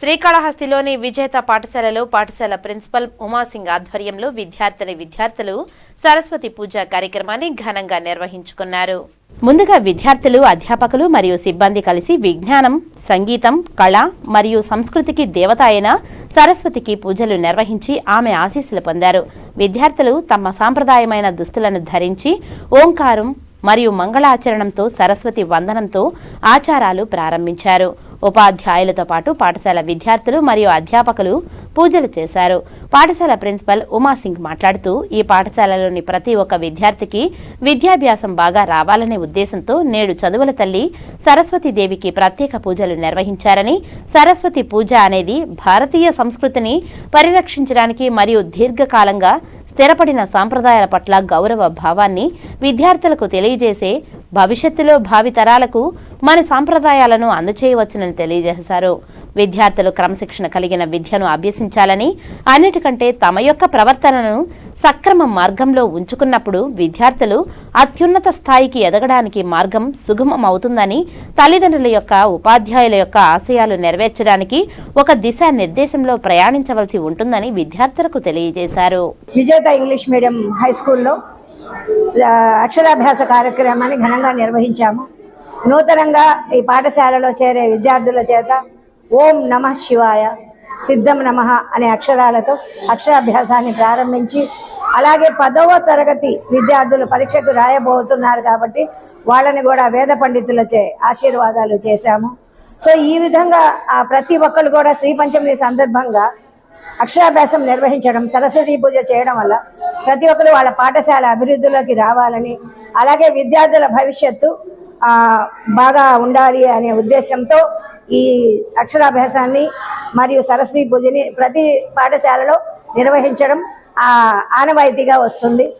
శ్రీకాళహస్తిలోని విజేత పాఠశాలలో పాఠశాల ప్రిన్సిపల్ ఉమాసింగ్ ఆధ్వర్యంలో విద్యార్థిని విద్యార్థులు సరస్వతి పూజ కార్యక్రమాన్ని ఘనంగా నిర్వహించుకున్నారు. ముందుగా విద్యార్థులు అధ్యాపకులు మరియు సిబ్బంది కలిసి విజ్ఞానం సంగీతం కళ మరియు సంస్కృతికి దేవత అయిన సరస్వతికి పూజలు నిర్వహించి ఆమె ఆశీస్సులు పొందారు. విద్యార్థులు తమ సాంప్రదాయమైన దుస్తులను ధరించి ఓంకారం మరియు మంగళాచరణంతో సరస్వతి వందనంతో ఆచారాలు ప్రారంభించారు. ఉపాధ్యాయులతో పాటు పాఠశాల విద్యార్థులు మరియు అధ్యాపకులు పూజలు చేశారు. పాఠశాల ప్రిన్సిపల్ ఉమాసింగ్ మాట్లాడుతూ ఈ పాఠశాలలోని ప్రతి ఒక్క విద్యార్థికి విద్యాభ్యాసం బాగా రావాలనే ఉద్దేశంతో నేడు చదువుల తల్లి సరస్వతీదేవికి ప్రత్యేక పూజలు నిర్వహించారని సరస్వతి పూజ అనేది భారతీయ సంస్కృతిని పరిరక్షించడానికి మరియు దీర్ఘకాలంగా స్థిరపడిన సాంప్రదాయాల పట్ల గౌరవ భావాన్ని విద్యార్థులకు తెలియజేసే భవిష్యత్తులో భావితరాలకు మన సాంప్రదాయాలను అందచేయవచ్చునని తెలియజేశారు. విద్యార్థులు క్రమశిక్షణ కలిగిన విద్యను అభ్యసించాలని అన్నిటికంటే తమ యొక్క ప్రవర్తనను సక్రమ మార్గంలో ఉంచుకున్నప్పుడు విద్యార్థులు అత్యున్నత స్థాయికి ఎదగడానికి మార్గం సుగమం అవుతుందని తల్లిదండ్రుల యొక్క ఉపాధ్యాయుల యొక్క ఆశయాలు నెరవేర్చడానికి ఒక దిశానిర్దేశంలో ప్రయాణించవలసి ఉంటుందని విద్యార్థులకు తెలియజేశారు. విజేత ఇంగ్లీష్ మీడియం హై స్కూల్లో అక్షరాభ్యాస కార్యక్రమాన్ని ఘనంగా నిర్వహించాము. నూతనంగా ఈ పాఠశాలలో చేరే విద్యార్థుల చేత ఓం నమ శివాయ. సిద్ధం నమ అనే అక్షరాలతో అక్షరాభ్యాసాన్ని ప్రారంభించి అలాగే పదవ తరగతి విద్యార్థులు పరీక్షకు రాయబోతున్నారు కాబట్టి వాళ్ళని కూడా వేద పండితులచే ఆశీర్వాదాలు చేశాము. సో ఈ విధంగా ఆ, ప్రతి ఒక్కరు కూడా శ్రీ పంచమి సందర్భంగా అక్షరాభ్యాసం నిర్వహించడం సరస్వతి పూజ చేయడం వల్ల ప్రతి ఒక్కరు వాళ్ళ పాఠశాల అభివృద్ధిలోకి రావాలని అలాగే విద్యార్థుల భవిష్యత్తు బాగా ఉండాలి అనే ఉద్దేశంతో ఈ అక్షరాభ్యాసాన్ని మరియు సరస్వతి పూజని ప్రతి పాఠశాలలో నిర్వహించడం ఆనవాయితీగా వస్తుంది.